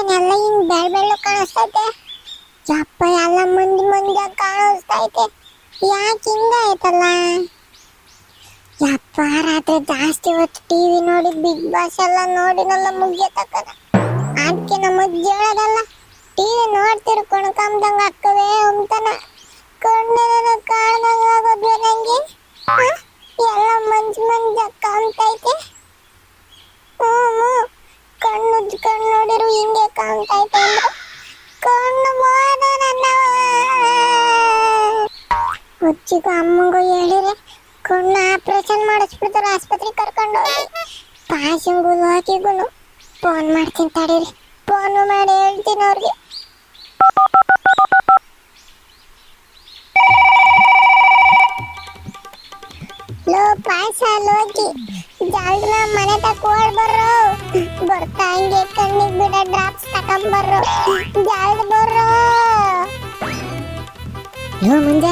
ಏನೆಲ್ಲ ಹಿಂಗ್ ಬೆಳ್ ಬೆಳ್ಳು ಕಾಣಿಸ್ತೈತೆ. ಯಪ್ಪ, ಎಲ್ಲ ಮಂದಿ ಮಂದಿ ಕಾಣಿಸ್ತೈತೆ. ಯಾಕೆ ಹಿಂಗ ಆಯ್ತಲ್ಲ ಯಪ್ಪ, ರಾತ್ರಿ ಜಾಸ್ತಿ ಹೊತ್ತು ಟಿವಿ ನೋಡಿ, ಬಿಗ್ ಬಾಸ್ ಎಲ್ಲ ನೋಡಿನಲ್ಲ ಮುಗಿಯ ತಕ್ಕದ ಅದಕ್ಕೆ ನಮ್ಮ ಅಜ್ಜಿ ಹೇಳೋದಲ್ಲ, ಟಿವಿ ನೋಡ್ತಿರು ಕಣ್ಕಂದಂಗ ಅಕ್ಕವೇ ಅಂತಾನ ಕಣ್ಣೇನ ಕಾಣ್ದಂಗ ನಂಗೆ? ಮಂಜ್ ಎಲ್ಲ ಮಂಜು ಅಂತೈತೆ ಹ್ಞೂ ಹ್ಞೂ ಕಣ್ಣು ಕಣ್ಣು ನೋಡಿರು ಹಿಂಗೆ ಕಾಣ್ತಾ ಇತ್ತು ಅಂದ್ರೆ ಕಣ್ಣು ಮೋದ ನನ್ನ ಹುಚ್ಚಿಗೂ ಅಮ್ಮಗೂ ಹೇಳಿದ್ರೆ ಕಣ್ಣು ಆಪರೇಷನ್ ಮಾಡಿಸ್ಬಿಡ್ತಾರೆ ಆಸ್ಪತ್ರೆಗೆ ಕರ್ಕೊಂಡು ಹೋಗಿ. ಪಾಶಂಗೂ ಲೋಕಿಗೂ ಫೋನ್ ಮಾಡ್ತೀನಿ ತಡೀರಿ. ಫೋನ್ ಮಾಡಿ ಹೇಳ್ತೀನಿ ಅವ್ರಿಗೆ. ಡ್ರಾಪ್ಸ್ ತಕೊಂಬರ್ರೋ ಬರ್ರು. ಯೋ ಮುಂಜ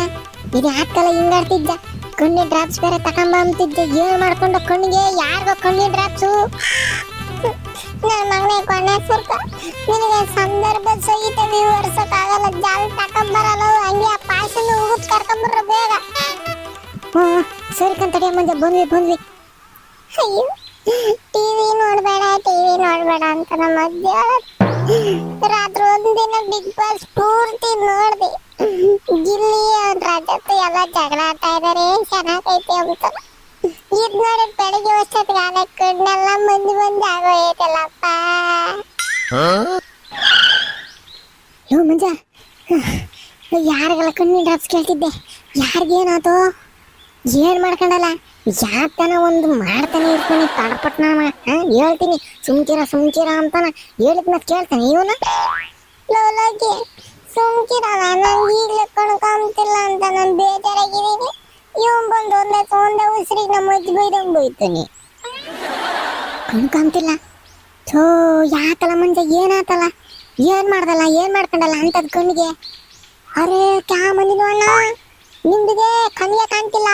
ಇದು ಯಾಕಲ್ಲ ಹಿಂಗಾಡ್ತಿದ್ದ. ಕಣ್ಣಿ ಡ್ರಾಪ್ಸ್ ಬೇರೆ ತಕೊಂಬ ಅಂತಿದ್ದೆ ಏನ್ ಮಾಡ್ಕೊಂಡು ಕಣ್ಣಿಗೆ? ಯಾರಿಗೋ ಕಣ್ಣಿ ಡ್ರಾಪ್ಸು ನನ್ನ ಮಗನೇ ಕೊನೆ ಸುರ್ಕ. ನಿನಗೆ ಸಂದರ್ಭ ಸಹಿತ ವಿವರಿಸಕ್ಕಾಗಲ್ಲ ಜಾಲ ತಕೊಂಬರಲ್ಲ ಹಂಗೆ ಆ ಪಾಶನ ಉಗುತ್ ಕರ್ಕೊಂಬರ್ರು ಬೇಗ. ಹ್ಞೂ ಸರಿ ಕಂತಡಿ ಮುಂದೆ ಬಂದ್ವಿ ಬಂದ್ವಿ. ಅಯ್ಯೋ ಟಿವಿ ನೋಡ್ಬೇಡ ಟಿವಿ ನೋಡಬೇಡ ಅಂತ ನಮ್ಮ ಅಜ್ಜಿ. ರಾತ್ರಿ ಒಂದಿನ ಬಿಗ್ ಬಾಸ್ ಪೂರ್ತಿ ನೋಡ್ದೆ. ಗಿಲ್ಲಿ ಅವ್ರ ರಜತ್ ಎಲ್ಲ ಜಗಳ ಆಡ್ತಾ ಇದಾರೆ ಚೆನ್ನಾಗೈತೆ ಅಂತ. ಇದ್ ನೋಡಿ ಬೆಳಿಗ್ಗೆ ಅಷ್ಟೊತ್ತಿಗೆ ಆನೆ ಕಣ್ಣೆಲ್ಲ ಮಂದಿ ಮಂದಿ ಆಗೋಯ್ತಲ್ಲಪ್ಪ ಯೋ ಮಂಜ ಯಾರಿಗೆಲ್ಲ ಕಣ್ಣಿನ ಡ್ರಾಪ್ಸ್ ಕೇಳ್ತಿದ್ದೆ? ಯಾರಿಗೇನಾತು ಏನ್ ಮಾಡ್ಕೊಂಡಲ್ಲ? ಯಾಕನ ಒಂದು ಮಾಡ್ತಾನೆ ಇರ್ತಾನೆ ತಡಪಟ್ನ ಹೇಳ್ತೀನಿ. ಸುಮ್ಕಿರ ಸುಮ್ಕಿರ ಅಂತಾನ. ಹೇಳಿದ್ ಮತ್ತೆ ಕೇಳ್ತಾನೆ ಇವನು? ಲೋಲೋಗಿ ಸುಮ್ಕಿರಲ್ಲ ನಂಗೆ ಈಗಲೇ ಕಣ್ಕೊಂತಿಲ್ಲ ಅಂತ ನಾನು ಬೇಜಾರಾಗಿದ್ದೀನಿ. ಇವನ್ ಬಂದು ಒಂದೇ ಒಂದೇ ಉಸಿರಿಗೆ ನಮ್ಮ ಅಜ್ಜಿ ಬೈದಂಗ್ ಬೈತಾನೆ ಥೋ ಯಾಕಲ್ಲ ಮಂಜ ಏನಾತಲ್ಲ ಏನ್ ಮಾಡ್ದಲ್ಲ, ಏನ್ ಮಾಡ್ಕೊಂಡಲ್ಲ ಅಂತದ್ ಕಣ್ಣಿಗೆ? ಅರೇ, ಕ್ಯಾ ಮಂದಿನ ಅಣ್ಣ? ನಿಮ್ದಿಗೆ ಕಣ್ಣಿಗೆ ಕಾಣ್ತಿಲ್ಲ.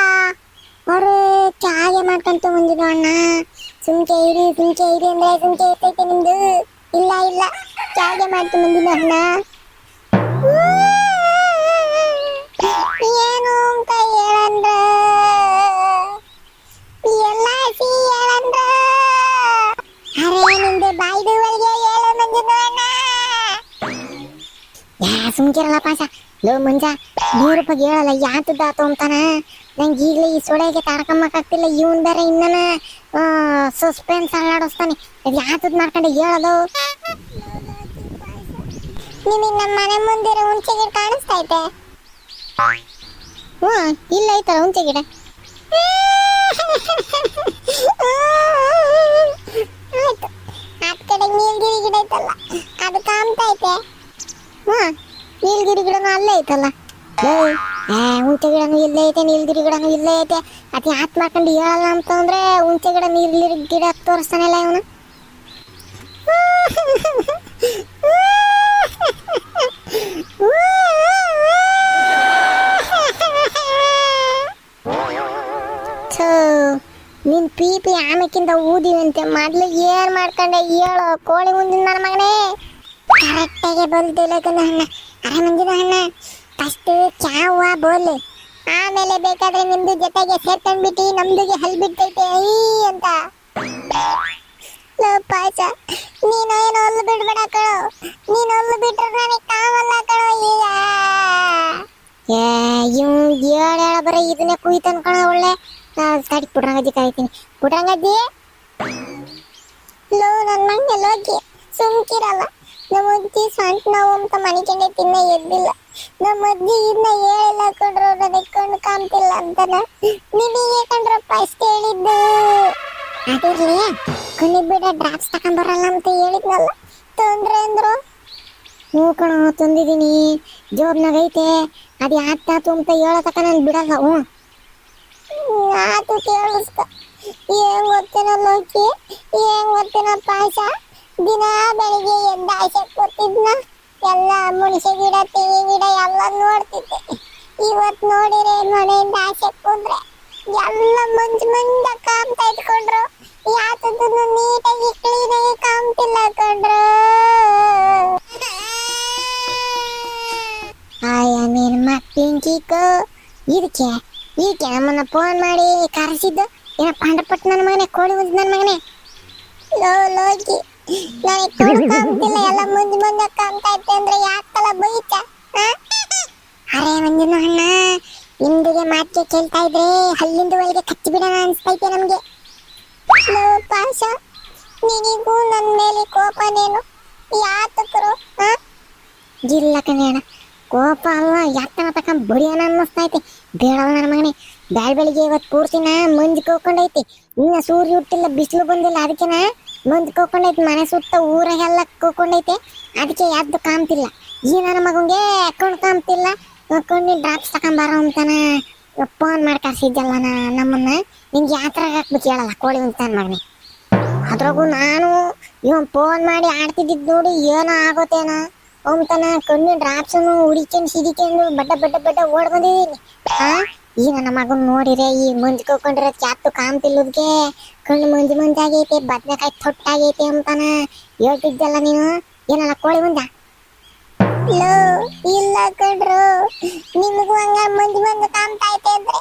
ಅರೆ ಚಾಗೆ ಮಾಡ್ಕೊಂತ ಬಂದಿದ್ದು ಅಣ್ಣ ಸುಮ್ಕೆ ಇರಿ ಸುಮ್ಕೆ ಇರಿ ಅಂದ್ರೆ ಸುಮ್ಕೆ ಇರ್ತೈತೆ ನಿಮ್ದು ಇಲ್ಲ ಇಲ್ಲ ಚಾಗೆ ಮಾಡ್ತು ಬಂದಿದ್ದು ಅಣ್ಣ ಏನು ಅಂತ ಹೇಳಂದ್ರ ಯಾ ಸುಮ್ಕಿರಲ್ಲ ಪಾಸ ಲೋ ಮುಂಜ, ನೂರು ರೂಪಾಯಿ ಹೇಳಲ್ಲ ಯಾತದ್ದಾತು ಅಂತಾನ? ನಂಗೆ ಈಗಲೇ ಈ ಸೊಳೆಗೆ ತಾಡ್ಕೊಂಬಕ್ಕಾಗ್ತಿಲ್ಲ ಇವನ್ ಬೇರೆ ಇನ್ನನ ಸಸ್ಪೆನ್ಸ್ ಅಲ್ಲಾಡಿಸ್ತಾನೆ. ಅದು ಯಾತದ್ ಮಾಡ್ಕೊಂಡು ಹೇಳೋದು? ನಿಮಗೆ ನಮ್ಮ ಮನೆ ಮುಂದಿರೋ ಹುಂಚೆ ಗಿಡ ಕಾಣಿಸ್ತೈತೆ ಹ್ಞೂ, ಇಲ್ಲ ಐತಲ್ಲ ಹುಂಚೆ ಗಿಡ ಆಯ್ತು. ಆ ಕಡೆ ನೀಲ್ಗಿರಿ ಗಿಡ ಐತಲ್ಲ, ಅದು ಕಾಣ್ತೈತೆ ಹ್ಞೂ ನೀಲಗಿರಿ ಗಿಡನೂ ಅಲ್ಲೇ ಐತಲ್ಲ? ಏ ಹುಂಚೆ ಗಿಡನೂ ಇಲ್ಲೇ ಐತೆ, ನೀಲಗಿರಿ ಗಿಡನೂ ಇಲ್ಲೇ ಐತೆ. ಅತಿ ಯಾತ್ ಮಾಡ್ಕೊಂಡು ಹೇಳಲ್ಲ ಅಂತಂದ್ರೆ ಹುಂಚೆ ಗಿಡ, ನೀಲಗಿರಿ ಗಿಡ ತೋರಿಸ್ತಾನಲ್ಲ ಇವನು? ನಿನ್ ಪೀಪಿ ಪಿ ಊದಿವಂತೆ ಮೊದ್ಲು ಏನ್ ಮಾಡ್ಕೊಂಡೆ? ಹೇಳು, ಕೋಳಿ ಮುಂದಿನ ನನ್ನ ಮಗನೇ. ಕರೆಕ್ಟಾಗಿ ಲಗನ ಅಣ್ಣ. ಅರೆ ಮಂಜಿನ ಅಣ್ಣ ಫಸ್ಟ್ ಚಾವ ಬೋಲ್. ಆಮೇಲೆ ಬೇಕಾದ್ರೆ ನಿಮ್ದು ಜೊತೆಗೆ ಸೇರ್ಕೊಂಡ್ಬಿಟ್ಟು ನಮ್ದುಗೆ ಹಲ್ ಬಿಡ್ತೈತೆ, ಐ ಅಂತ. ಪಾಯ್ಸ, ನೀನು ಏನು ಹೊಲ್ಲು ಬಿಡ್ಬೇಡ ಕಣೋ. ನೀನು ಹೊಲ್ಲು ಬಿಟ್ರೆ ನನಗೆ ಕಾವಲ್ಲ ಕಣೋ ಈಗ. ಇವ್ ಏಳು ಹೇಳ ಬರೀ ಇದನ್ನೇ ಕುಯ್ತಾನ ಕಣ ಒಳ್ಳೆ. ತಡಿ ಪುಟ್ರಂಗಜ್ಜಿ ಕಾಯ್ತೀನಿ. ಪುಟ್ರಂಗಜ್ಜಿ? ಲೋ ನನ್ನ ಮಂಗೆ ಲೋಕಿ, ಸುಮ್ಕಿರಲ್ಲ. ನಮ್ಮ ಅಜ್ಜಿ ಸೊಂಟ ನೋವು ಅಂತ ಮನಿಕೊಂಡೆ ತಿನ್ನ ಎದ್ದಿಲ್ಲ. ನಮ್ಮ ಅಜ್ಜಿ ಇನ್ನ ಹೇಳಿಲ್ಲ ಕಣ್ರು ನನಗೆ ಕಣ್ಣು ಕಾಣ್ತಿಲ್ಲ ಅಂತಾನ. ನಿಮಗೆ ಕಣ್ರಪ್ಪ ಅಷ್ಟೇ ಹೇಳಿದ್ದು? ಅದಿರ್ಲಿ ಕಣ್ಣಿಗೆ ಬಿಡ ಡ್ರಾಪ್ಸ್ ತಗೊಂಬರಲ್ಲ ಅಂತ ಹೇಳಿದ್ನಲ್ಲ. ತೊಂದ್ರೆ ಅಂದ್ರು? ಹ್ಞೂ ಕಣ, ತಂದಿದ್ದೀನಿ. ಜೋಬ್ನಾಗ ಐತೆ. ಅದು ಯಾತಾತು ಅಂತ ಹೇಳತಕ್ಕ ನಾನು ಬಿಡಲ್ಲ, ಹ್ಞೂ. ಆತು ಕೇಳಿಸ್ಕ. ಏನ್ ಗೊತ್ತೇನ ಲೋಕಿ? ಏನ್ ಗೊತ್ತೇನ ಪಾಶ ದಿನ ಬೆಳಿಗ್ಗೆ ಎದ್ದ ಆಸೆ ಕೂತಿದ್ನ ಎಲ್ಲ ಮುಣಸೆ ಗಿಡ ತೆವಿ ಗಿಡ ಎಲ್ಲ ನೋಡ್ತಿದ್ದೆ. ಇವತ್ ನೋಡಿರೇ ಮನೆಯಿಂದ ಆಸೆ ಕೂದ್ರೆ ಎಲ್ಲ ಮಂಜ್ ಮಂಜ ಕಾಮ್ತ ಇಟ್ಕೊಂಡ್ರು ಯಾತದನ್ನು ನೀಟಾಗಿ ಕ್ಲೀನಾಗಿ ಕಾಮ್ತಿಲ್ಲ ಕಂಡ್ರು ಆಯ ನಿಮ್ಮ ಪಿಂಕಿಕು. ಇದಕ್ಕೆ ಇದಕ್ಕೆ ನಮ್ಮನ್ನ ಫೋನ್ ಮಾಡಿ ಕರೆಸಿದ್ದು. ಏನ ಪಂಡಪಟ್ಟು ನನ್ನ ಮಗನೇ, ಕೋಳಿ ಮುಂದೆ ನನ್ನ ಮಗನೇ. ಲೋ ಲೋಕಿ. ನನಗೆ ಕಾಣ್ತಿಲ್ಲ ಎಲ್ಲ ಮುಂದೆ ಮುಂದೆ ಕಾಣ್ತಾ ಇತ್ತು ಅಂದ್ರೆ ಯಾಕಲ್ಲ ಬೈತ ಅರೆ ಮಂಜುನ, ಅಣ್ಣ ನಿಮ್ದಿಗೆ ಮಾತಿಗೆ ಕೇಳ್ತಾ ಇದ್ರೆ ಹಲ್ಲಿಂದ ಒಳಗೆ ಕಚ್ಚಿ ಬಿಡೋಣ ಅನ್ಸ್ತೈತೆ ನಮ್ಗೆ. ಪಾಶ, ನಿನಿಗೂ ನನ್ನ ಮೇಲೆ ಕೋಪನೇನು? ಯಾತಕರು ಇಲ್ಲ ಕಣ್ಣ ಕೋಪ ಅಲ್ಲ ಯಾತನ ತಕೊಂಡ್ ಬಡಿಯೋಣ ಅನ್ನಿಸ್ತೈತೆ ಬೇಡವ ನನ್ನ ಮಗನೇ ಬ್ಯಾಳ್ ಬೆಳಿಗ್ಗೆ ಇವತ್ತು ಪೂರ್ತಿನ ಮಂಜು ಕೋಕೊಂಡೈತಿ. ಇನ್ನ ಸೂರ್ಯ ಹುಟ್ಟಿಲ್ಲ, ಬಿಸಿಲು ಬಂದಿಲ್ಲ, ಅದಕ್ಕೆನ? ಮಂಜು ಕೋಕೊಂಡೈತಿ ಮನೆ ಸುತ್ತ ಊರಾಗೆಲ್ಲ ಕೋಕೊಂಡೈತೆ. ಅದಕ್ಕೆ ಯಾವ್ದು ಕಾಮ್ತಿಲ್ಲ ಈ ನನ್ನ ಮಗಂಗೆ ಅಕೌಂಟ್ ಕಾಮ್ತಿಲ್ಲ ಕಣ್ಣಿ ಡ್ರಾಪ್ಸ್ ತಗೊಂಬಾರೋ ಅಂತಾನ. ಫೋನ್ ಮಾಡಿ ಕರ್ಸಿದ್ದಲ್ಲ ನಾ ನಮ್ಮನ್ನ. ನಿಂಗೆ ಯಾತ್ರ ಹಾಕ್ಬೇಕು ಹೇಳಲ್ಲ. ಕೋಳಿ ಅಂತಾನ ಮಗನೇ. ಅದ್ರಾಗೂ ನಾನು ಇವನ್ ಫೋನ್ ಮಾಡಿ ಆಡ್ತಿದ್ದಿದ್ ನೋಡಿ ಏನೋ ಆಗೋತೇನೋ ಅಂತಾನ. ಕಣ್ಣು ಡ್ರಾಪ್ಸನ್ನು ಹುಡಿಕೊಂಡು ಸಿಡಿಕೊಂಡು ಬಡ್ಡ ಬಡ್ಡ ಬಡ್ಡ ಓಡ್ಕೊಂಡಿದ್ದೀನಿ ಆ? ಈ ನನ್ನ ಮಗನ್ ನೋಡಿದ್ರೆ ಈ ಮಂಜು ಕೋಕೊಂಡಿರೋ ಚಾತು ಕಾಮ್ತಿಲ್ಲದ್ಗೆ ಕಣ್ಣು ಮಂಜು ಮಂಜು ಆಗೈತೆ ಬದ್ನೆಕಾಯಿ ತೊಟ್ಟಾಗೈತೆ ಅಂತಾನ ಹೇಳ್ತಿದ್ದಲ್ಲ ನೀನು? ಏನಲ್ಲ, ಕೋಳಿ ಮುಂದ ಲೋ, ಇಲ್ಲ ಕಣ್ರು. ನಿಮಗೂ ಹಂಗ ಮಂಜು ಮಂಜು ಕಾಮ್ತಾ ಐತೆ ಅಂದ್ರೆ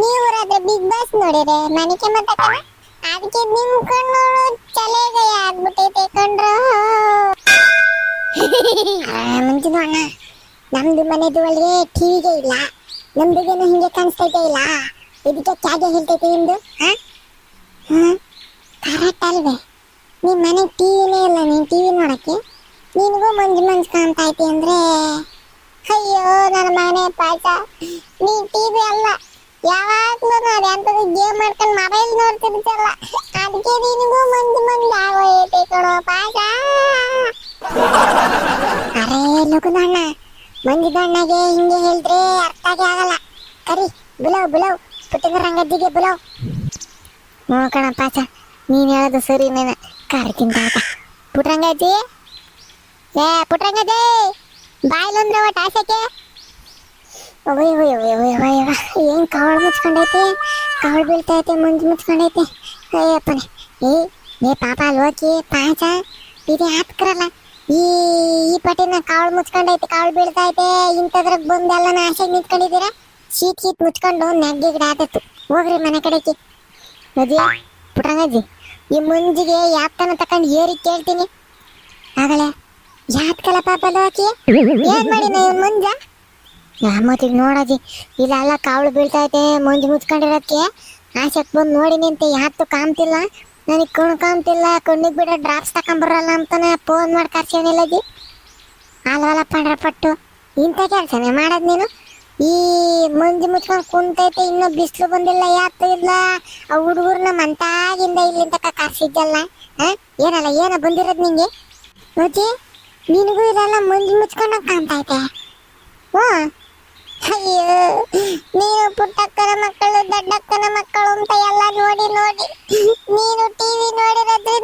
ನೀವು ರಾತ್ರಿ ಬಿಗ್ ಬಾಸ್ ನೋಡಿರೆ ನನಗೆ ಮತ್ತೆ ಅದಕ್ಕೆ ನಿಮ್ ಕಣ್ಣು ಚಲೆಗೈ ಆಗ್ಬಿಟ್ಟೈತೆ ಕಣ್ರು. ಮುಂಚಿನ ಅಣ್ಣ, ನಮ್ದು ಮನೆದು ಒಳಗೆ ಟಿವಿಗೆ ಇಲ್ಲ. ನಮ್ದುಗೇನು ಹಿಂಗೆ ಕಾಣಿಸ್ತೈತೆ ಇಲ್ಲ? ಇದಕ್ಕೆ ಕ್ಯಾಗೆ ಹೇಳ್ತೈತೆ ನಿಮ್ದು ಕರೆಕ್ಟ್ ಅಲ್ವೇ. ನಿಮ್ಮ ಮನೆ ಟಿವಿನೇ ಇಲ್ಲ ನೀನು ಟಿವಿ ನೋಡಕ್ಕೆ? ನಿನಗೂ ಮಂಜು ಮಂಜು ಕಾಣ್ತಾ ಐತಿ ಅಂದ್ರೆ, ಅಯ್ಯೋ ನನ್ನ ಮನೆ ಪಾಠ ನೀ ಟಿವಿ ಅಲ್ಲ, ಯಾವಾಗ್ಲೂ ನೋಡಿ ಅಂತದ್ದು ಗೇಮ್ ಮಾಡ್ಕೊಂಡು ಮೊಬೈಲ್ ನೋಡ್ತಿರ್ತಲ್ಲ ಅದಕ್ಕೆ ನಿನಗೂ ಮಂಜು ಮಂಜು ಆಗೋಯ್ತೈತೆ ಕಣೋ ಪಾಠ ಅರೇ ಲಗುನಣ್ಣ ಮಂಜುದಣ್ಣಗೆ ಹಿಂಗೆ ಹೇಳಿದ್ರೆ ಅರ್ಥ ಆಗೇ ಆಗಲ್ಲ. ಕರಿ, ಬುಲವ್ ಬುಲವ್. ಪುಟ್ಟಗ ರಂಗಜ್ಜಿಗೆ ಬುಲವ್. ಹ್ಞೂ ಕಣ ಪಾಚ ನೀನು ಹೇಳೋದು ಸರಿ, ನೀನು ಕರಿತೀನಿ ತಾತ ಪುಟ್ರಂಗಜ್ಜಿ ಏ ಪುಟ್ರಂಗಜ್ಜಿ ಬಾಯ್ಲಂದ್ರೆ ಒಟ್ಟು ಆಸೆಕೆ ಒಯ್ ಒಯ್ ಒಯ್ ಒಯ್ ಒಯ್ ಏನು ಕವಳು ಮುಚ್ಕೊಂಡೈತೆ? ಕವಳು ಬೀಳ್ತೈತೆ, ಮುಂಜು ಮುಚ್ಕೊಂಡೈತೆ. ಅಯ್ಯಪ್ಪನೇ. ಏ ಏ ಪಾಪ ಲೋಕಿ ಪಾಚ ಇದು ಹಾಕ್ರಲ್ಲ ಈ ಈ ಪಟಿನ ಕಾಳು ಮುಚ್ಕೊಂಡೈತೆ, ಕಾಳು ಬೀಳ್ತೈತೆ ಇಂಥದ್ರಾಗ ಬಂದೆಲ್ಲ ನಾಶಾಗಿ ನಿಂತ್ಕೊಂಡಿದ್ದೀರಾ? ಶೀಟ್ ಶೀಟ್ ಮುಚ್ಕೊಂಡು ನೆಗ್ಗಿ ಗಿಡ ಆದತ್ತು ಹೋಗ್ರಿ ಮನೆ ಕಡೆಗೆ. ಅಜ್ಜಿ ಪುಟ್ಟಂಗಜ್ಜಿ ಈ ಮಂಜಿಗೆ ಯಾತನ ತಕೊಂಡು ಏರಿ ಕೇಳ್ತೀನಿ. ಆಗಲೇ. ಯಾತ್ಕಲ ಪಾಪ ಲೋಕಿ ಏನ್ ಮಾಡಿ ಮುಂಜ? ಮಂಜ ನೋಡಜಿ ಇಲ್ಲೆಲ್ಲ ಕಾವಳು ಬೀಳ್ತೈತೆ ಮಂಜು ಮುಚ್ಕೊಂಡಿರೋದಕ್ಕೆ ಆಸೆಕ್ ಬಂದು ನೋಡಿನಿ ಅಂತ ಯಾತು ಕಾಮ್ತಿಲ್ಲ ನನಗೆ ಕುಣ್ಕೊಂತಿಲ್ಲ ಕುಣ್ಣಿಗೆ ಬಿಡೋ ಡ್ರಾಪ್ಸ್ ತಗೊಂಬರಲ್ಲ ಅಂತಾನೆ ಫೋನ್ ಮಾಡಿ ಅಲ್ವಲ್ಲ ಪಂಡ್ರ ಪಟ್ಟು ಇಂಥ ಕೆಲಸನೇ ಮಾಡೋದು ನೀನು? ಈ ಮಂಜು ಮುಚ್ಕೊಂಡು ಕುಂತೈತೆ, ಇನ್ನೂ ಬಿಸಿಲು ಬಂದಿಲ್ಲ ಯಾತು ಇಲ್ಲ ಆ ಹುಡುಗರನ್ನ ಮಂತಾಗಿಂದ ಇಲ್ಲಿಂದ ಕರ್ಸಿದ್ದಲ್ಲ ಹಾಂ? ಏನಲ್ಲ, ಏನ ಬಂದಿರೋದು ನಿಂಗೆ? ಮಜ್ಜಿ, ನಿನಗೂ ಇದೆಲ್ಲ ಮಂಜು ಮುಚ್ಕೊಂಡು ಕಾಣ್ತೈತೆ ಹ್ಞೂ ಅಯ್ಯೋ ನೀನು ಪುಟ್ಟಕ್ಕನ ಮಕ್ಕಳು ದೊಡ್ಡಕ್ಕನ ಮಕ್ಕಳು ಅಂತ ಎಲ್ಲ ನೋಡಿ ನೋಡಿ. ನೀನು ಟಿವಿ ನೋಡಿರೋದ್ರಿಂದ